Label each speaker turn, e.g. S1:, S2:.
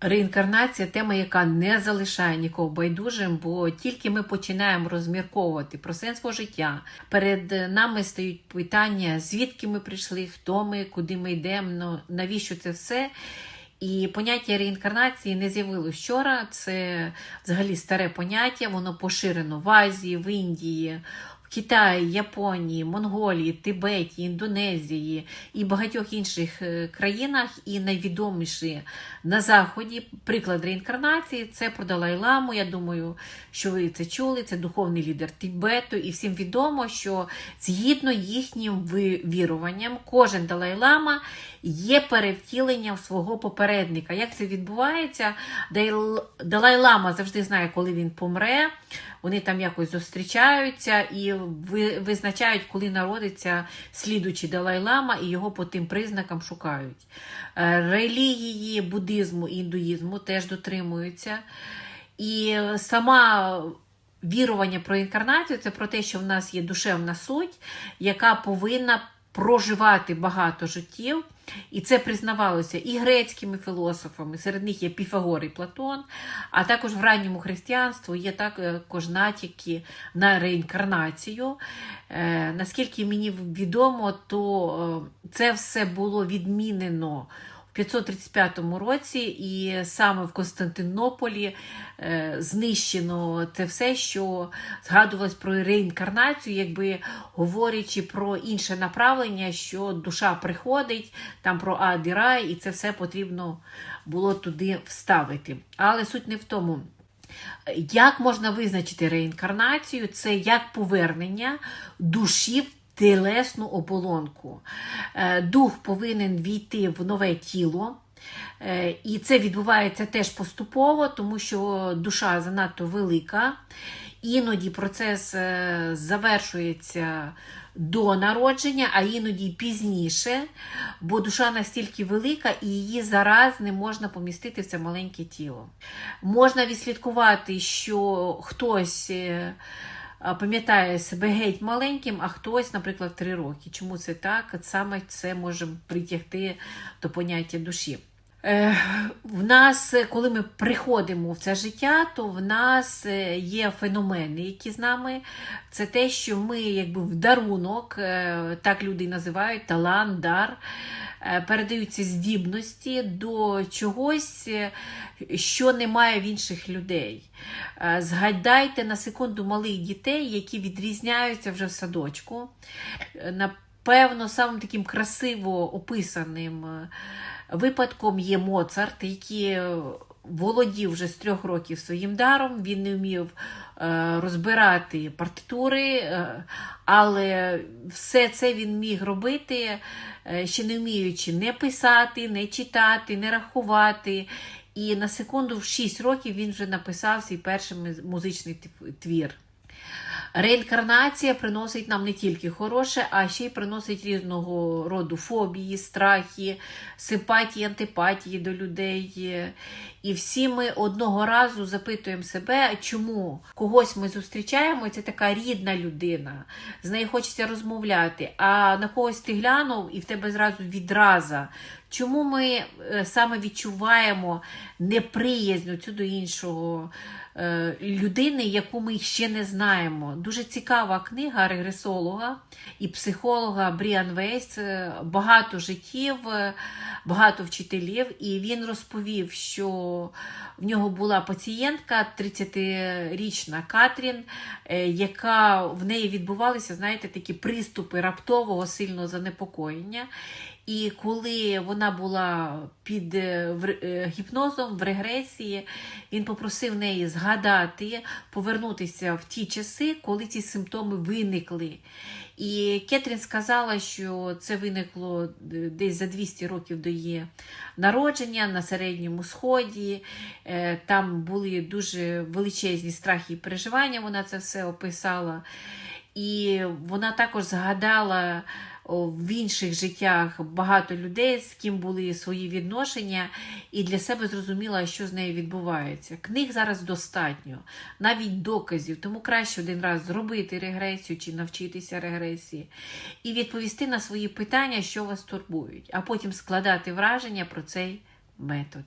S1: Реінкарнація тема, яка не залишає нікого байдужим, бо тільки ми починаємо розмірковувати про сенс свого життя. Перед нами стають питання, звідки ми прийшли, хто ми, куди ми йдемо, ну, навіщо це все. І поняття реінкарнації не з'явилось вчора. Це взагалі старе поняття, воно поширено в Азії, в Індії, Китаї, Японії, Монголії, Тибеті, Індонезії і багатьох інших е, країнах. І найвідоміші на Заході приклад реінкарнації це про Далай-Ламу. Я думаю, що ви це чули. Це духовний лідер Тибету, і всім відомо, що згідно їхнім віруванням, кожен Далай-Лама є перевтіленням свого попередника. Як це відбувається? Дал- Далай-Лама завжди знає, коли він помре. Вони там якось зустрічаються і визначають, коли народиться слідучий Далай-Лама, і його по тим признакам шукають. Е, Релігії буддизму і індуїзму теж дотримуються. І сама вірування про інкарнацію це про те, що в нас є душевна суть, яка повинна проживати багато життів. І це признавалося і грецькими філософами, серед них є Піфагор і Платон, а також в ранньому християнстві є також натяки на реінкарнацію. Е, наскільки мені відомо, то е, це все було відмінено 535 році, і саме в Константинополі е, знищено це все, що згадувалось про реінкарнацію, якби говорячи про інше направлення, що душа приходить, там про ад і рай, і це все потрібно було туди вставити. Але суть не в тому. Як можна визначити реінкарнацію? Це як повернення душі в тілесну оболонку. Е, Дух повинен війти в нове тіло. Е, І це відбувається теж поступово, тому що душа занадто велика. Іноді процес е, завершується до народження, а іноді пізніше, бо душа настільки велика і її зараз не можна помістити в це маленьке тіло. Можна відслідкувати, що хтось. Пам'ятає себе геть маленьким, а хтось, наприклад, три роки. Чому це так? Саме це може притягти до поняття душі. Е, В нас, е, коли ми приходимо в це життя, то в нас е, є феномени, які з нами. Це те, що ми якби в дарунок, так люди і називають, талант, дар, передаються здібності до чогось, що немає в інших людей. Згадайте на секунду малих дітей, які відрізняються вже в садочку. Напевно, самим таким красиво описаним е, випадком є Моцарт, який володів вже з трьох років своїм даром. Він не вмів е, розбирати партитури, е, але все це він міг робити, ще не вміючи не писати, не читати, не рахувати. І на секунду в 6 років він вже написав свій перший музичний твір. Реінкарнація приносить нам не тільки хороше, а ще й приносить різного роду фобії, страхи, симпатії, антипатії до людей. І всі ми одного разу запитуємо себе, чому когось ми зустрічаємо, це така рідна людина, з нею хочеться розмовляти, а на когось ти глянув і в тебе зразу відраза. Чому ми е, саме відчуваємо неприязнь цю до іншого е, людини, яку ми ще не знаємо? Дуже цікава книга регресолога і психолога Бріан Вейс. Е, Багато життів, багато вчителів, і він розповів, що в нього була пацієнтка 30-річна Катрін, яка в неї відбувалися, знаєте, такі приступи раптового сильного занепокоєння. І коли вона була під е, е, гіпнозом в регресії, він попросив неї згадати, повернутися в ті часи, коли ці симптоми виникли. І Кетрін сказала, що це виникло е, десь за 200 років до її народження на Середньому Сході. Там були дуже величезні страхи і переживання, вона це все описала. І вона також згадала в інших життях багато людей, з ким були свої відношення, і для себе зрозуміла, що з нею відбувається. Книг зараз достатньо, навіть доказів, тому краще один раз зробити регресію чи навчитися регресії, і відповісти на свої питання, що вас турбують, а потім складати враження про цей метод.